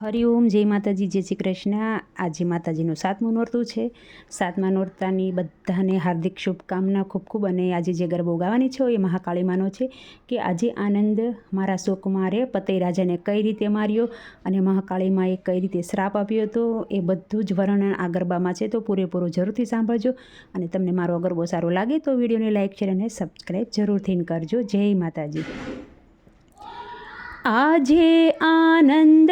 હરિઓમ જય માતાજી, જય શ્રી કૃષ્ણ. આજે માતાજીનું સાતમું નોરતું છે. સાતમા નોરતાની બધાને હાર્દિક શુભકામના ખૂબ ખૂબ અને આજે જે ગરબો ગાવાની છે, એ મહાકાળીમાનો છે કે આજે આનંદ મારા સુકુમારે પતઈ રાજાને કઈ રીતે માર્યો અને મહાકાળીમાએ કઈ રીતે શ્રાપ આપ્યો હતો, એ બધું જ વર્ણન આ ગરબામાં છે. તો પૂરેપૂરું જરૂરથી સાંભળજો અને તમને મારો ગરબો સારો લાગે તો વિડીયોને લાઇક શેર અને સબસ્ક્રાઈબ જરૂરથી કરજો. જય માતાજી. આજે આનંદ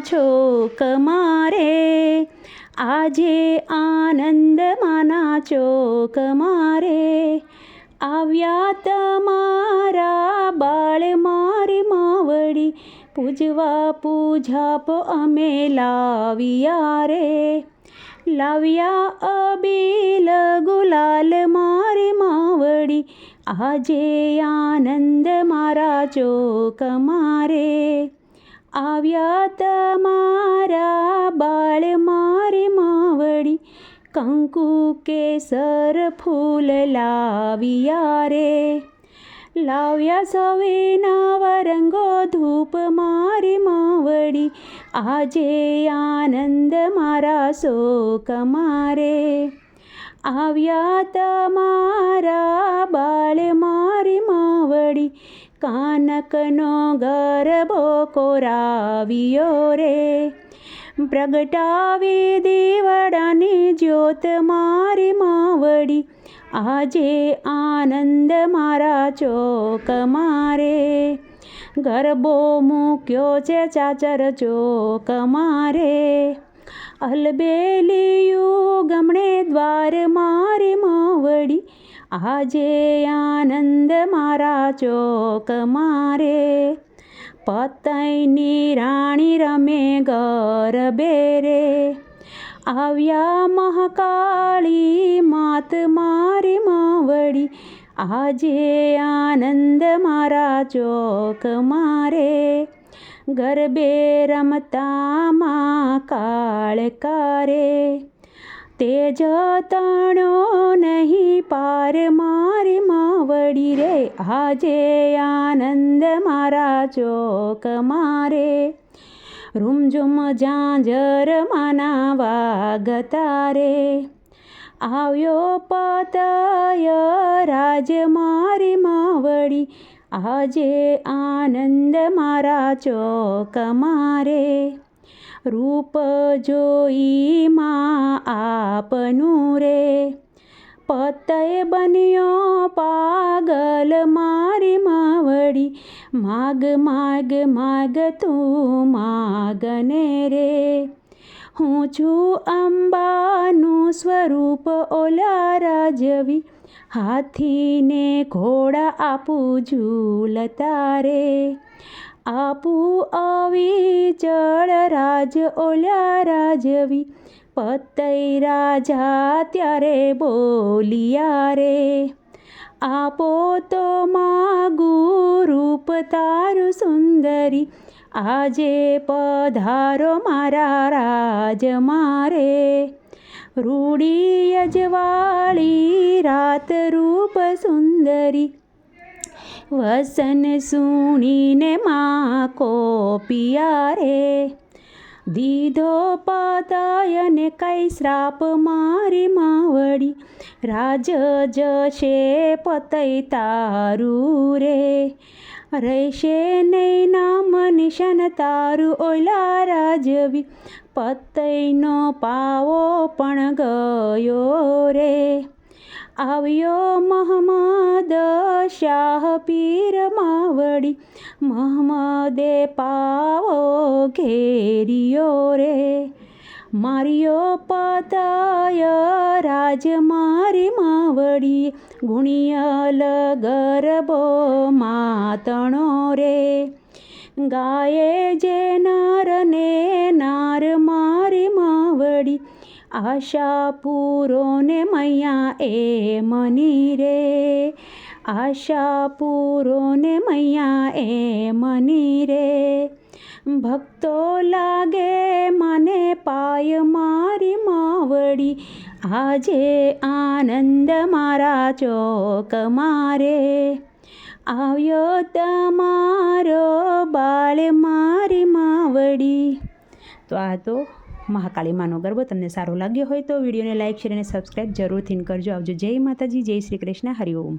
છો કમારે આજે આનંદ માના છો કમારે આવ્યા તમારા બાળ મારી માવડી, પૂજવા પૂજાપ અમે લાવ્યા રે. લાવ્યા અબીલ ગુલાલ મારી માવડી, આજે આનંદ મારા ચોક મારે. આવ્યા તમારા બાળ મારી માવડી કંકુ કેસર ફૂલ લાવ્યા રે. લાવ્યા સવે નવા રંગો ધૂપ મારી માવડી, આજે આનંદ મારા શોક મારે. આવ્યા તમારા બાળ મારી માવડી કાનકનો ગરબો કોરાવ્યો રે પ્રગટાવી દીવડાની જ્યોત મારી માવડી આજે આનંદ મારા ચોક મારે ગરબો મૂક્યો છે ચાચર ચોક મારે અલબેલીયું ગમણે દ્વાર મારી માવડી આજે આનંદ મારા ચોક મારે. પતઈની રાણી રમે ગરબે રે આવ્યા મહાકાળી માત મારી માવડી. આજે આનંદ મારા ચોક મારે. ગરબે રમતા મા કાળ કરે તેજ જતણો નહીં પાર મારી માવડી રે, આજે આનંદ મારા ચોક મારે. રૂમઝુમ ઝાંઝર માના વાગતા રે આવ્યો પતય રાજ મારી માવડી, આજે આનંદ મારા ચોક મારે. રૂપ જોઈ માં આપનું રે. પતય બન્યો પાગલ મારી માવડી. માગ માગ માગ તું માગને રે. હું છું અંબાનું સ્વરૂપ ઓલા રાજવી. હાથીને ઘોડા આપું ઝૂલતા રે. આપું આવી ચળ રાજ ઓલ્યા રાજવી. પતઈ રાજા ત્યારે બોલિયા રે. આપો તો માગુ રૂપ તારું સુંદરી. આજે પધારો મારા રાજ મારે રૂડી અજવાળી રાત રૂપ સુંદરી. વસન સુણીને મા કોપિયા રે દીધો પતાયને કઈ શ્રાપ મારી માવડી. રાજ જશે પતઈ તારું રે. રહેશે નહીં નામ નિશન તારું ઓલા રાજવી. પતઈનો પાવો પણ ગયો રે. આવ્યો મહમદ શાહ પીર માવડી. મહમદે પાવો ઘેરિયો રે. માર્યો પતાય રાજ મારી માવડી. ગુણિયલ ગરબો માતણો રે. ગાયે જે નાર આશા પૂરો ને મૈયા એ મની રે આશા પૂરો ને મૈયા એ મની રે ભક્તો લાગે મને પાય મારી માવડી. આજે આનંદ મારા ચોક મારે. આવ્યો તમારો બાળ મારી માવડી. તો આ હતો મહાકાળી માનો ગરબો તમને સારો લાગ્યો હોય તો વિડીયોને લાઇક, શેર અને સબસ્ક્રાઈબ જરૂરથી કરજો. આવજો. જય માતાજી, જય શ્રી કૃષ્ણ. હરિઓમ